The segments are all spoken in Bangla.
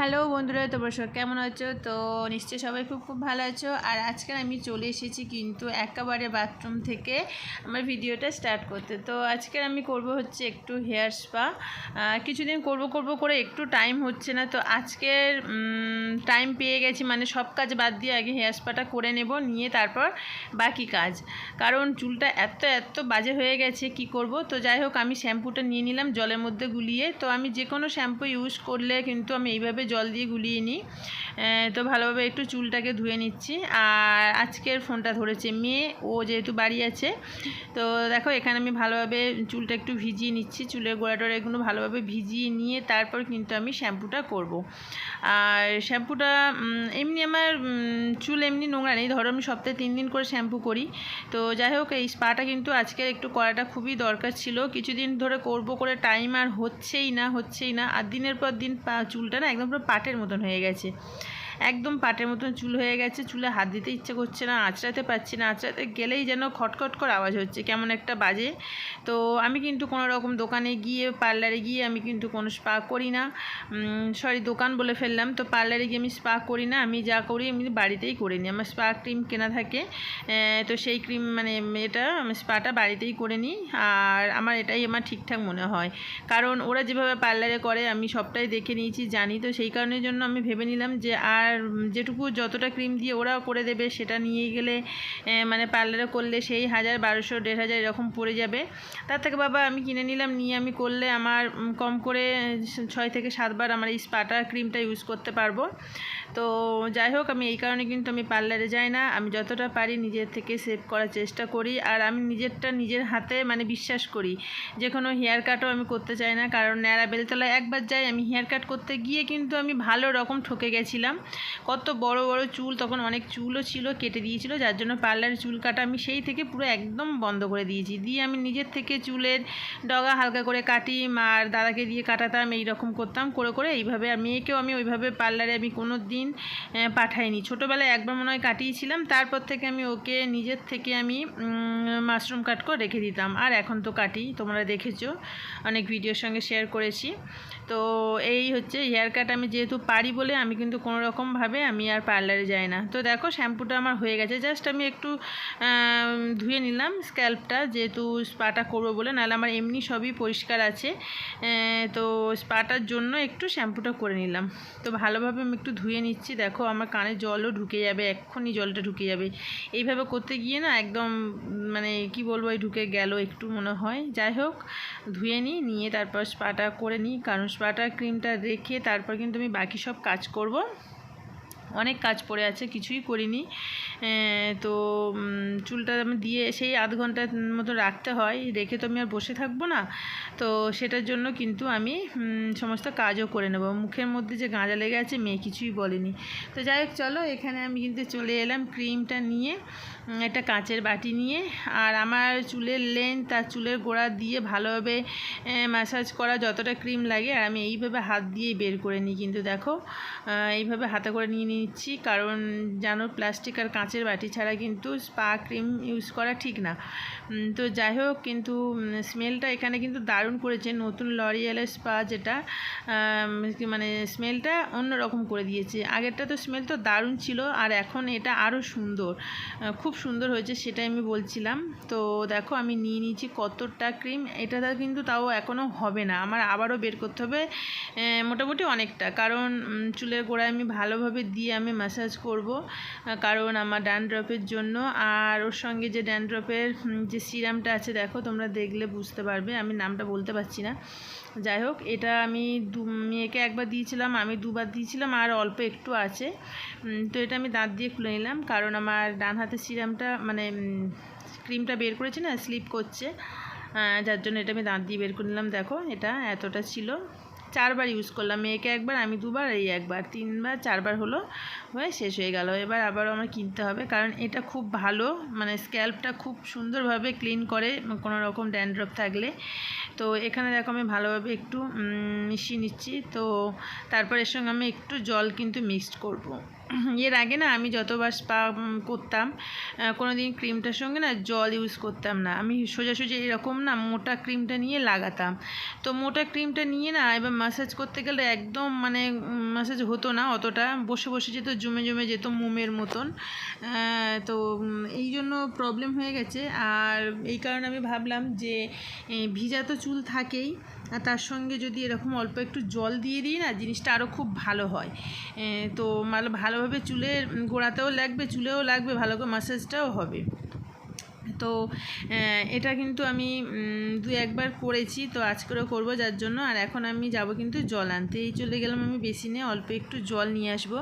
হ্যালো বন্ধুরা, তোমরা সব কেমন আছো? তো নিশ্চয়ই সবাই খুব খুব ভালো আছো। আর আজকে আমি চলে এসেছি কিন্তু একেবারে বাথরুম থেকে আমার ভিডিওটা স্টার্ট করতে। তো আজকে আমি করব হচ্ছে একটু হেয়ার স্পা কিছুদিন করব করব করে একটু টাইম হচ্ছে না। তো আজকের টাইম পেয়ে গেছি। মানে সব কাজ বাদ দিয়ে আগে হেয়ার স্পাটা করে নেব, নিয়ে তারপর বাকি কাজ। কারণ চুলটা এত এত বাজে হয়ে গেছে, কি করব? তো যাই হোক, আমি শ্যাম্পুটা নিয়ে নিলাম জলের মধ্যে গুলিয়ে। তো আমি যে কোনো শ্যাম্পু ইউজ করলে কিন্তু আমি এইভাবে জল দিয়ে গুলিয়ে নিই। তো ভালোভাবে একটু চুলটাকে ধুয়ে নিচ্ছি। আর আজকের ফোনটা ধরেছে মেয়ে, ও যেহেতু বাড়ি আছে, তো দেখো এখানে আমি ভালোভাবে চুলটা একটু ভিজিয়ে নিচ্ছি। চুলের গোড়াটোড়া এগুলো ভালোভাবে ভিজিয়ে নিয়ে তারপর কিন্তু আমি শ্যাম্পুটা করব। আর শ্যাম্পুটা এমনি আমার চুল এমনি নোংরা নেই। ধরো আমি সপ্তাহে তিন দিন করে শ্যাম্পু করি। তো যাই হোক, এই স্পাটা কিন্তু আজকের একটু করাটা খুবই দরকার ছিল। কিছুদিন ধরে করব করে টাইম আর হচ্ছেই না হচ্ছেই না। আর দিনের পর দিন চুলটা না একদম পুরো পাটের মতন হয়ে গেছে। একদম পাটের মতন চুল হয়ে গেছে, চুলে হাত দিতে ইচ্ছে করছে না, আঁচড়াতে পারছি না, আঁচড়াতে গেলেই যেন খটখট করে আওয়াজ হচ্ছে, কেমন একটা বাজে। তো আমি কিন্তু কোনো রকম দোকানে গিয়ে, পার্লারে গিয়ে আমি কিন্তু কোনো স্পা করি না। সরি, দোকান বলে ফেললাম, তো পার্লারে গিয়ে আমি স্পা করি না, আমি যা করি আমি বাড়িতেই করে নিই, আমার স্পা ক্রিম কেনা থাকে। তো সেই ক্রিম মানে এটা, আমি স্পাটা বাড়িতেই করে নিই, আর আমার এটাই আমার ঠিকঠাক মনে হয়। কারণ ওরা যেভাবে পার্লারে করে, আমি সবটাই দেখে নিয়েছি, জানি, তো সেই কারণের জন্য আমি ভেবে নিলাম যে আর যেটুকু যতটা ক্রিম দিয়ে ওরাও করে দেবে, সেটা নিয়ে গেলে মানে পার্লারে করলে সেই হাজার বারোশো, দেড় হাজার এরকম পড়ে যাবে। তার থেকে বাবা আমি কিনে নিলাম, নিয়ে আমি করলে আমার কম করে ছয় থেকে সাতবার আমার এই স্পাটা ক্রিমটা ইউজ করতে পারব। তো যাই হোক, আমি এই কারণে কিন্তু আমি পার্লারে যাই না। আমি যতটা পারি নিজের থেকে সেভ করার চেষ্টা করি, আর আমি নিজেরটা নিজের হাতে মানে বিশ্বাস করি যে কোনো হেয়ার কাটও আমি করতে চাই না। কারণ ন্যাড়া বেলতলায় একবার যাই, আমি হেয়ার কাট করতে গিয়ে কিন্তু আমি ভালো রকম ঠকে গেছিলাম। কত বড় বড় চুল, তখন অনেক চুলও ছিল, কেটে দিয়েছিল, যার জন্য পার্লারে চুল কাটা আমি সেই থেকে পুরো একদম বন্ধ করে দিয়েছি। দিয়ে আমি নিজের থেকে চুলের ডগা হালকা করে কাটি আর দাদাকে দিয়ে কাটাতাম এই রকম করতাম, করে করে এইভাবে মেয়েকেও আমি ওইভাবে পার্লারে আমি কোনো দিন আহ, পাঠাইনি। ছোটোবেলায় একবার মনে হয় কাটিয়েছিলাম তারপর থেকে আমি ওকে নিজের থেকে আমি মাশরুম কাট করে রেখে দিতাম। আর এখন তো কাটি তোমরা দেখেছ অনেক ভিডিওর সঙ্গে শেয়ার করেছি। তো এই হচ্ছে হেয়ার কাট আমি যেহেতু পারি বলে আমি কিন্তু কোনো রকমভাবে আমি আর পার্লারে যাই না। তো দেখো শ্যাম্পুটা আমার হয়ে গেছে। জাস্ট আমি একটু ধুয়ে নিলাম স্ক্যাল্পটা যেহেতু স্পাটা করব বলে। নাহলে আমার এমনি সবই পরিষ্কার আছে। তো স্পাটার জন্য একটু শ্যাম্পুটা করে নিলাম। তো ভালোভাবে আমি একটু ধুয়ে নিচ্ছি। দেখো আমার কানে জলও ঢুকে যাবে, এক্ষুনি জলটা ঢুকে যাবে। এইভাবে করতে গিয়ে না একদম মানে কি বলব ঢুকে গেল একটু মনে হয়। যাই হোক, ধুয়ে নিই, নিয়ে তারপর স্পাটা করে নিই। কারণ স্পাটা ক্রিমটা রেখে তারপর কিন্তু আমি বাকি সব কাজ করব। অনেক কাজ পড়ে আছে, কিছুই করিনি। তো চুলটা আমি দিয়ে সেই আধ ঘণ্টার মতো রাখতে হয়। রেখে তো আমি আর বসে থাকব না। তো সেটার জন্য কিন্তু আমি সমস্ত কাজও করে নেব। মুখের মধ্যে যে গাঁজা লেগে আছে, মেয়ে কিছুই বলেনি। তো যাই হোক, চলো, এখানে আমি কিন্তু চলে এলাম ক্রিমটা নিয়ে। একটা কাঁচের বাটি নিয়ে আর আমার চুলের লেন্থ তার চুলের গোড়া দিয়ে ভালোভাবে ম্যাসাজ করা যতটা ক্রিম লাগে, আর আমি এইভাবে হাত দিয়েই বের করে নিই। কিন্তু দেখো এইভাবে হাতে করে নিয়ে নিচ্ছি, কারণ জানো প্লাস্টিক আর কাঁচের বাটি ছাড়া কিন্তু স্পা ক্রিম ইউজ করা ঠিক না। তো যাই হোক, কিন্তু স্মেলটা এখানে কিন্তু দারুণ করেছে। নতুন লরিয়ালের স্পা যেটা মানে স্মেলটা অন্যরকম করে দিয়েছে। আগেরটা তো স্মেল তো দারুণ ছিল, আর এখন এটা আরও সুন্দর। খুব সুন্দর হয়েছে সেটাই আমি বলছিলাম। তো দেখো আমি নিয়ে নিয়েছি কতটা ক্রিম। এটা কিন্তু তাও এখনও হবে না। আমার আবারও বের করতে হবে মোটামুটি অনেকটা। কারণ চুলের গোড়ায় আমি ভালোভাবে দিয়ে আমি ম্যাসাজ করব কারণ আমার ড্যান্ড্রফের জন্য। আর ওর সঙ্গে যে ড্যান্ড্রফের যে সিরামটা আছে, দেখো তোমরা দেখলে বুঝতে পারবে। আমি নামটা বলতে পারছি না। যাই হোক, এটা আমি দু, মেয়েকে একবার দিয়েছিলাম, আমি দুবার দিয়েছিলাম, আর অল্প একটু আছে। তো এটা আমি দাঁত দিয়ে খুলে নিলাম, কারণ আমার ডান হাতের সিরামটা মানে ক্রিমটা বের করেছে না স্লিপ করছে যার জন্য এটা আমি দাঁত দিয়ে বের করে নিলাম। দেখো, এটা এতটা ছিল। চারবার ইউজ করলাম, মেয়েকে একবার, আমি দুবার, এই একবার। তিনবার, চারবার হলো, হয়ে শেষ হয়ে গেল। এবার আবারও আমার কিনতে হবে, কারণ এটা খুব ভালো মানে স্ক্যাল্পটা খুব সুন্দরভাবে ক্লিন করে, কোনো রকম ড্যান্ড্রফ থাকলে। তো এখানে দেখো, আমি ভালোভাবে একটু মিশিয়ে নিচ্ছি। তো তারপর এর সঙ্গে আমি একটু জল কিন্তু মিক্সড করব। এর আগে না আমি যতবার স্পা করতাম কোনো দিন ক্রিমটার সঙ্গে না জল ইউজ করতাম না। আমি সোজাসুজি এরকম না মোটা ক্রিমটা নিয়ে লাগাতাম। তো মোটা ক্রিমটা নিয়ে না এবার ম্যাসাজ করতে গেলে একদম মানে ম্যাসাজ হতো না অতটা। বসে বসে যেত, জমে জমে যেত মোমের মতন। তো এই জন্য প্রবলেম হয়ে গেছে। আর এই কারণে আমি ভাবলাম যে ভিজা তো চুল থাকেই। আর তার সঙ্গে যদি এরকম অল্প একটু জল দিয়ে দিই না, জিনিসটা আরও খুব ভালো হয়। তো মানে ভালোভাবে চুলের গোড়াতেও লাগবে, চুলেও লাগবে, ভালো করে মাসাজটাও হবে। তো এটা কিন্তু আমি দু একবার করেছি, তো আজকেও করব যার জন্য। আর এখন আমি যাব কিন্তু জল আনতে। এই চলে গেলাম আমি বেসিনে, অল্প একটু জল নিয়ে আসব।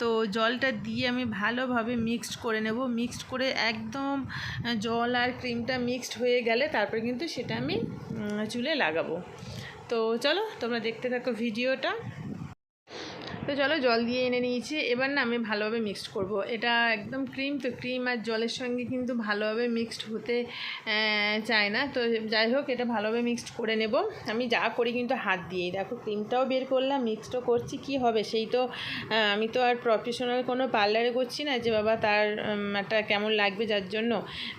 তো জলটা দিয়ে আমি ভালোভাবে মিক্সড করে নেব। মিক্সড করে একদম জল আর ক্রিমটা মিক্সড হয়ে গেলে তারপরে কিন্তু সেটা আমি চুলে লাগাবো। তো চলো, তোমরা দেখতে থাকো ভিডিওটা। তো চলো জল দিয়ে এনে নিয়েছি। এবার না আমি ভালোভাবে মিক্সড করব। এটা একদম ক্রিম তো ক্রিম আর জলের সঙ্গে কিন্তু ভালোভাবে মিক্সড হতে চায় না। তো যাই হোক, এটা ভালোভাবে মিক্সড করে নেব। আমি যা করি কিন্তু হাত দিয়েই। দেখো ক্রিমটাও বের করলাম মিক্সডও করছি, কি হবে? সেই তো আমি তো আর প্রফেশনাল কোনো পার্লারে করছি না যে বাবা তার একটা কেমন লাগবে যার জন্য।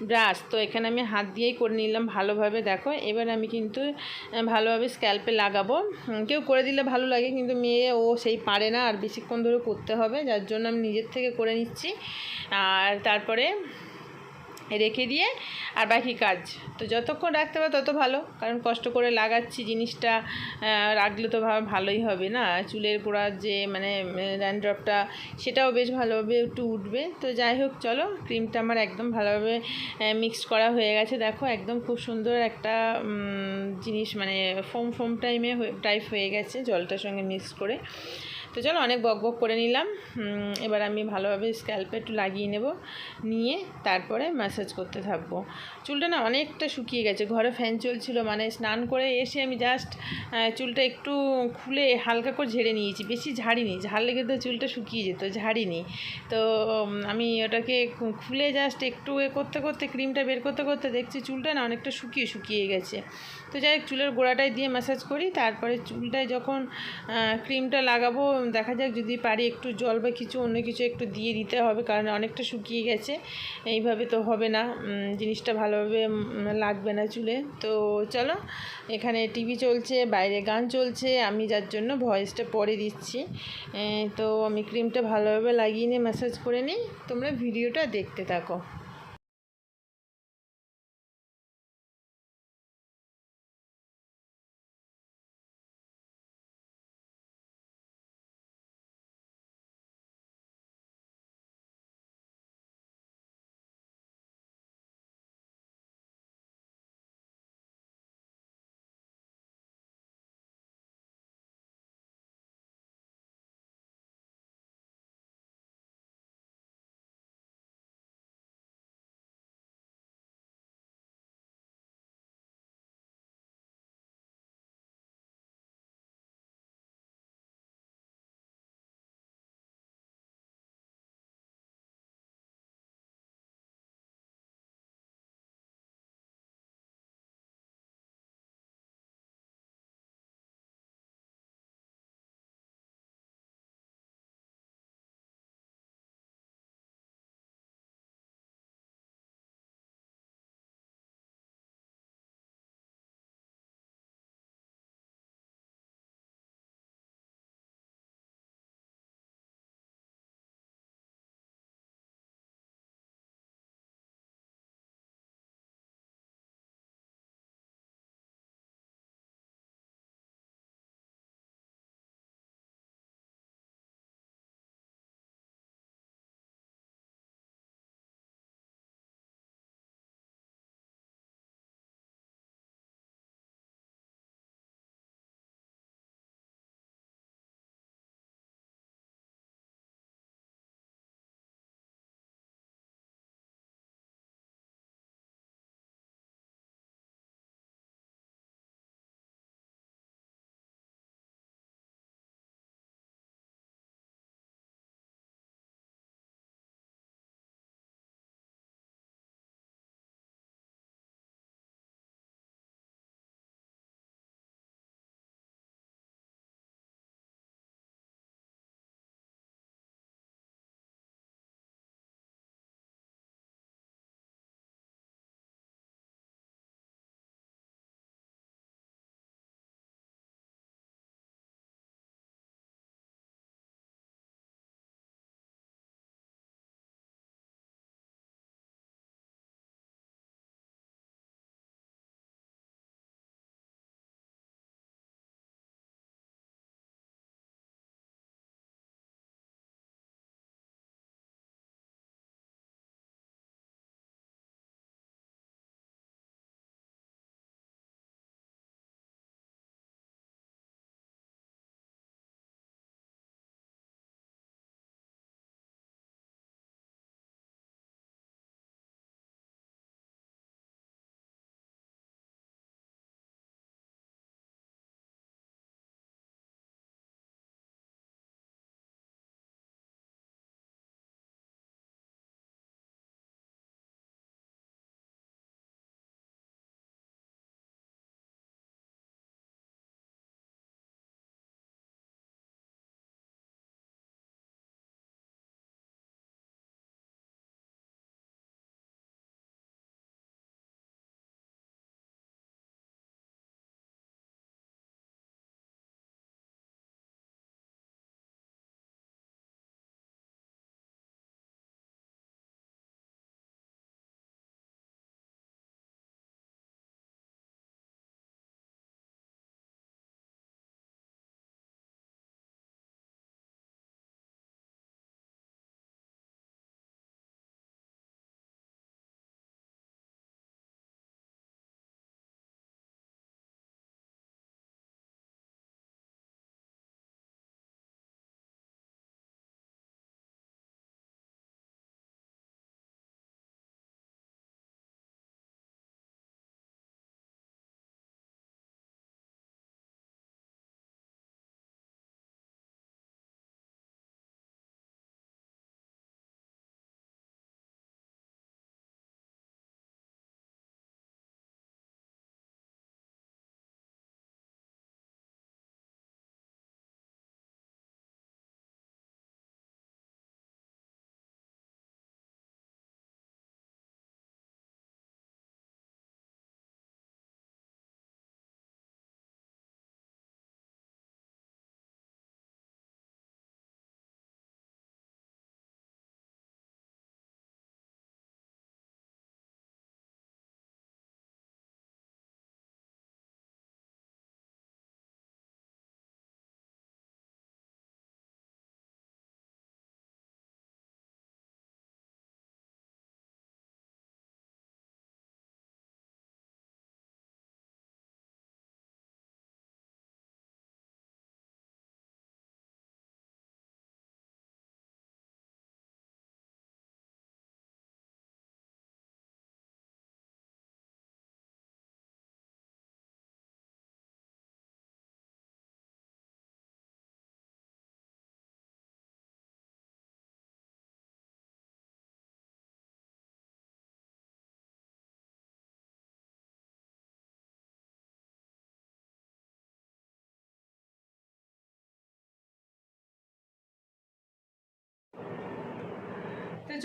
ব্রাশ তো এখানে আমি হাত দিয়েই করে নিলাম ভালোভাবে। দেখো, এবার আমি কিন্তু ভালোভাবে স্ক্যাল্পে লাগাবো। কেউ করে দিলে ভালো লাগে, কিন্তু মেয়ে ও সেই পারে না। আর বেশিক্ষণ ধরে করতে হবে, যার জন্য আমি নিজের থেকে করে নিচ্ছি। আর তারপরে রেখে দিয়ে আর বাকি কাজ। তো যতক্ষণ রাখতে পারো তত ভালো, কারণ কষ্ট করে লাগাচ্ছি জিনিসটা রাখলে তো ভালোই হবে না। চুলের গোড়ার যে মানে র্যান্ড্রপটা, সেটাও বেশ ভালোভাবে একটু উঠবে। তো যাই হোক, চলো, ক্রিমটা আমার একদম ভালোভাবে মিক্স করা হয়ে গেছে। দেখো, একদম খুব সুন্দর একটা জিনিস মানে ফোম ফোম টাইমে টাইপ হয়ে গেছে জলটার সঙ্গে মিক্স করে। তো চলো অনেক বক বক করে নিলাম। এবার আমি ভালোভাবে স্ক্যাল্পে একটু লাগিয়ে নেব, নিয়ে তারপরে ম্যাসাজ করতে থাকব। চুলটা না অনেকটা শুকিয়ে গেছে, ঘরে ফ্যান চলছিল মানে স্নান করে এসে আমি জাস্ট চুলটা একটু খুলে হালকা করে ঝেড়ে নিয়েছি, বেশি ঝাড়িনি, ঝাড়লে কিন্তু চুলটা শুকিয়ে যেত, ঝাড়িনি। তো আমি ওটাকে খুলে জাস্ট একটু এ করতে করতে ক্রিমটা বের করতে করতে দেখছি চুলটা না অনেকটা শুকিয়ে শুকিয়ে গেছে। তো যাই হোক, চুলের গোড়াটায় দিয়ে ম্যাসাজ করি, তারপরে চুলটায় যখন ক্রিমটা লাগাবো, দেখা যাক যদি পারি একটু জল বা কিছু অন্য কিছু একটু দিয়ে দিতে হবে, কারণ অনেকটা শুকিয়ে গেছে, এইভাবে তো হবে না জিনিসটা ভালোভাবে লাগবে না চুলে। তো চলো, এখানে টিভি চলছে, বাইরে গান চলছে, আমি যার জন্য ভয়েসটা পরে দিচ্ছি। তো আমি ক্রিমটা ভালোভাবে লাগিয়ে নিয়ে ম্যাসাজ করে নিই, তোমরা ভিডিওটা দেখতে থাকো।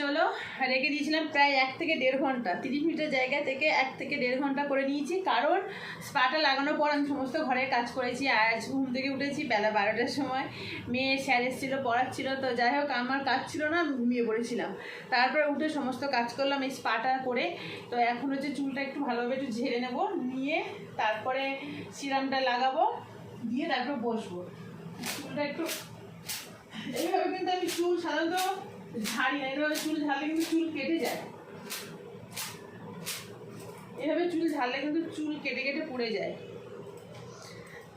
চলো, রেখে দিয়েছিলাম প্রায় এক থেকে দেড় ঘণ্টা। তিরিশ মিনিটের জায়গা থেকে এক থেকে দেড় ঘণ্টা করে নিয়েছি, কারণ স্পাটা লাগানোর পর আমি সমস্ত ঘরের কাজ করেছি। আজ ঘুম থেকে উঠেছি বেলা বারোটার সময়। মেয়ে স্যার এসেছিল পড়াচ্ছিল তো যাই হোক, আমার কাজ ছিল না, আমি ঘুমিয়ে পড়েছিলাম। তারপরে উঠে সমস্ত কাজ করলাম এই স্পাটা করে। তো এখন হচ্ছে চুলটা একটু ভালোভাবে একটু ঝেড়ে নেব, নিয়ে তারপরে সিরামটা লাগাবো, দিয়ে তারপরে বসবো। চুলটা একটু এইভাবে কিন্তু আমি চুল সাধারণত ঝাড়ি না এইভাবে চুল ঝাড়লে কিন্তু চুল কেটে যায়। এভাবে চুল ঝাড়লে কিন্তু চুল কেটে কেটে পড়ে যায়।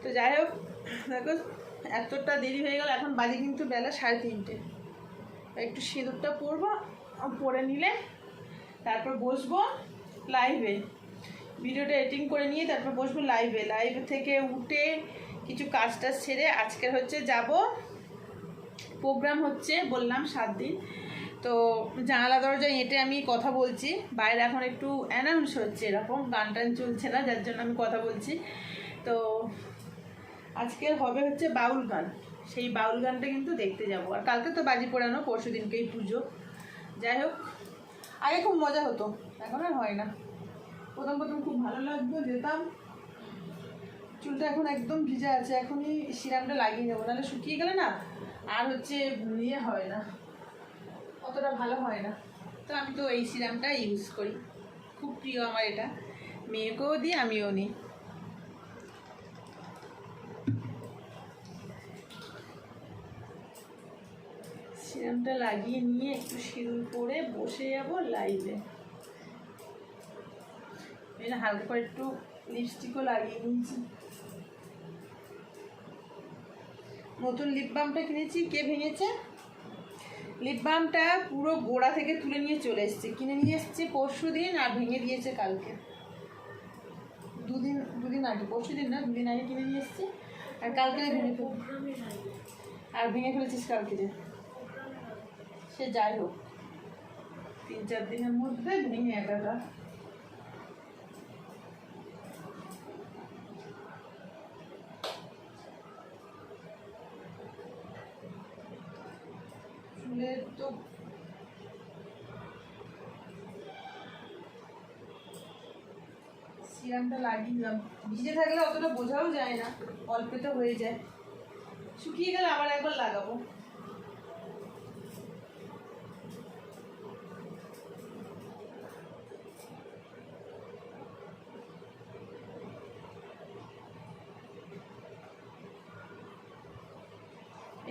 তো যাই হোক, দেখো, এতটা দেরি হয়ে গেল, এখন বাজে কিন্তু বেলা সাড়ে তিনটে। একটু সিঁদুরটা পরবো, পরে নিলে তারপর বসবো লাইভে ভিডিওটা এডিটিং করে নিয়ে তারপর বসবো লাইভে লাইভ থেকে উঠে কিছু কাজ টাজ ছেড়ে আজকের হচ্ছে যাব প্রোগ্রাম হচ্ছে, বললাম সাত দিন। তো জানালা দরজা এঁটে আমি কথা বলছি। বাইরে এখন একটু অ্যানাউন্স হচ্ছে এরকম, গান টান চলছে না, যার জন্য আমি কথা বলছি। তো আজকের হবে হচ্ছে বাউল গান। সেই বাউল গানটা কিন্তু দেখতে যাব। আর কালকে তো বাজি পোড়ানো, পরশু দিনকেই পুজো। যাই হোক, আগে খুব মজা হতো, এখন আর হয় না। প্রথম প্রথম খুব ভালো লাগতো, যেতাম। চুলটা এখন একদম ভিজা আছে, এখনই সিরামটা লাগিয়ে নেব, নাহলে শুকিয়ে গেলে না আর হচ্ছে ইয়ে হয় না, অতটা ভালো হয় না। তো আমি তো এই সিরামটা ইউজ করি, খুব প্রিয় আমার এটা, মেয়েকেও দিই, আমিও নিই। সিরামটা লাগিয়ে নিয়ে একটু সিঁদুর পরে বসে যাব লাইভে হালকা একটু লিপস্টিকও লাগিয়ে নিয়েছি। নতুন লিপ বামটা কিনেছি। কে ভেঙেছে? লিপ বামটা পুরো গোড়া থেকে তুলে নিয়ে চলে এসছে। কিনে নিয়ে এসছে পরশু দিন আর ভেঙে দিয়েছে কালকে। দুদিন দুদিন আগে, পরশু দিন না, দুদিন আগে কিনে নিয়ে এসছে। আর কালকে ভেঙে ফেল আর ভেঙে ফেলেছিস কালকে যে। সে যাই হোক। তিন, চার দিনের মধ্যে ভেঙে একাটা চুলের তো সিরামটা লাগিয়ে ভিজে থাকলে অতটা বোঝাও যায় না, অল্পে অল্পতে হয়ে যায়। শুকিয়ে গেলে আবার একবার লাগাবো।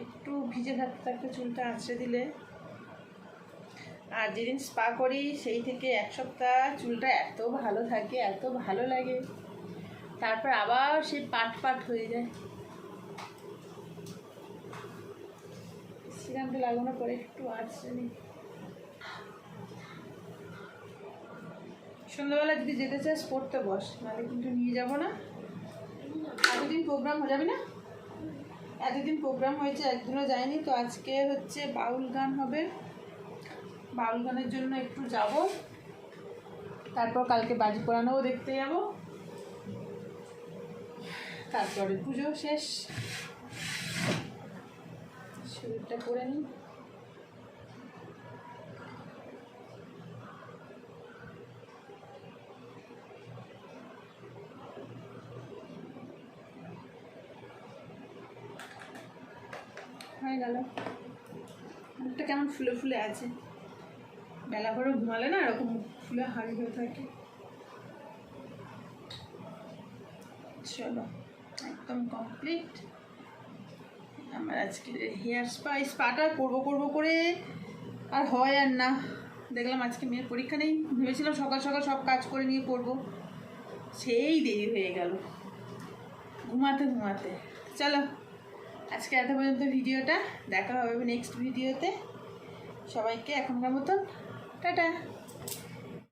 একটু ভিজে থাকতে থাকতে চুলটা আঁচড়ে দিলে যেদিন স্পা করি, সেই থেকে এক সপ্তাহ চুলটা এত ভালো থাকে, এত ভালো লাগে। তারপর আবার সে পাট পাট হয়ে যায়। সিরামটা লাগানোর পরে একটু আঁচড়ে নিই সন্ধ্যাবেলা যদি যেতে চাস, পড়তে বস, নাহলে কিন্তু নিয়ে যাব না। এতদিন প্রোগ্রাম হয়ে যাবে না? এতদিন প্রোগ্রাম হয়েছে, একদিনও যায়নি, তো আজকে হচ্ছে বাউল গান হবে। বাউল গানের জন্য একটু যাব। তারপর কালকে বাজি পোড়ানোও দেখতে যাব। তারপরে পুজো শেষ। শরীরটা করে নিই। হয়ে গেল। মুখটা কেমন ফুলে ফুলে আছে? বেলা করে ঘুমালে না এরকম ফুলে হাড়ি হয়ে থাকে। চলো, একদম কমপ্লিট আমার আজকে হেয়ার স্পা স্পাটা করব করব করে আর হয় আর না। দেখলাম আজকে মেয়ের পরীক্ষা নেই। ভেবেছিলাম সকাল সকাল সব কাজ করে নিয়ে করব। সেই দেরি হয়ে গেল। ঘুমাতে ঘুমাতে। চলো, আজকে এত পর্যন্ত ভিডিওটা। দেখা হবে নেক্সট ভিডিওতে। সবাইকে এখনকার মতন 蛋蛋